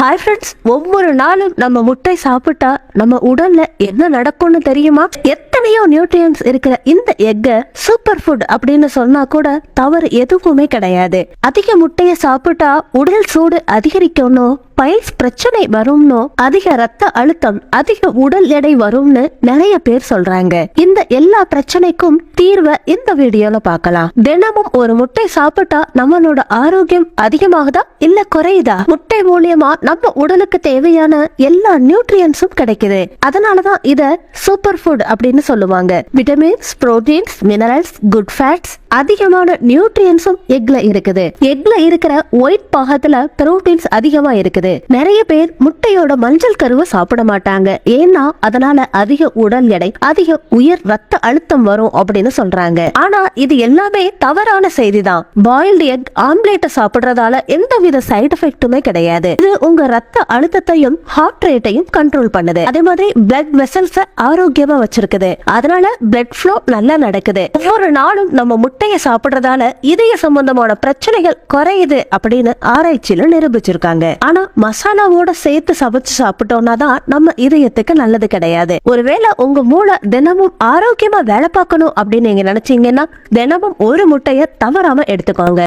Hi friends ஒவ்வொரு நாளும் நம்ம முட்டை சாப்பிட்டா நம்ம உடல்ல என்ன நடக்கும்னு தெரியுமா? எத்தனையோ நியூட்ரியன்ஸ் இருக்கிற இந்த எக்க சூப்பர் ஃபுட் அப்படின்னு சொன்னா கூட தவறு எதுவுமே கிடையாது. அதிக முட்டையை சாப்பிட்டா உடல் சூடு அதிகரிக்கணும் பைல்ஸ் பிரச்சனை வரும்னு அதிக ரத்த அழுத்தம் அதிக உடல் எடை வரும்னு நிறைய பேர் சொல்றாங்க. இந்த எல்லா பிரச்சனைக்கும் தீர்வை இந்த வீடியோல பார்க்கலாம். தினமும் ஒரு முட்டை சாப்பிட்டா நம்மளோட ஆரோக்கியம் அதிகமாகுதா இல்ல குறையுதா? முட்டை மூலியமா நம்ம உடலுக்கு தேவையான எல்லா நியூட்ரியன்ஸும் கிடைக்குது. அதனாலதான் இத சூப்பர் ஃபுட் அப்படின்னு சொல்லுவாங்க. Vitamins proteins minerals good fats அதிகமான நியூட்ரியன்ஸும் எக்ல இருக்குது. எக்ல இருக்கிற ஒயிட் பாகத்துல புரோட்டீன்ஸ் அதிகமா இருக்குது. நிறைய பேர் முட்டையோட மஞ்சள் கருவை சாப்பிட மாட்டாங்க. ஏன்னா அதனால அதிக உடல் எடை அதிக உயர் ரத்த அழுத்தம் வரும் அப்படின்னு சொல்றாங்க. ஆனா இது எல்லாமே தவறான செய்தி தான் பாயில்டு எக் ஆம்லேட்டை சாப்பிடுறதால எந்த வித சைடு எஃபெக்ட்டுமே கிடையாது. இது உங்க ரத்த அழுத்தத்தையும் ஹார்ட் ரேட்டையும் கண்ட்ரோல் பண்ணுது. அதே மாதிரி பிளட் வெசல்ஸ் ஆரோக்கியமா வச்சிருக்குது. அதனால பிளட் ஃப்ளோ நல்லா நடக்குது. ஒவ்வொரு நாளும் நம்ம முட்டையை சாப்பிடுறதால இதய சம்பந்தமான பிரச்சனைகள் குறையுது அப்படின்னு ஆராய்ச்சியில நிரூபிச்சிருக்காங்க. ஆனா மசாலாவோட சேர்த்து சமைச்சு சாப்பிட்டோம்னா தான் நம்ம இதயத்துக்கு நல்லது கிடையாது. ஒருவேளை உங்க மூளை தினமும் ஆரோக்கியமா வேலை பார்க்கணும் அப்படின்னு நீங்க நினைச்சீங்கன்னா தினமும் ஒரு முட்டைய தவறாம எடுத்துக்கோங்க.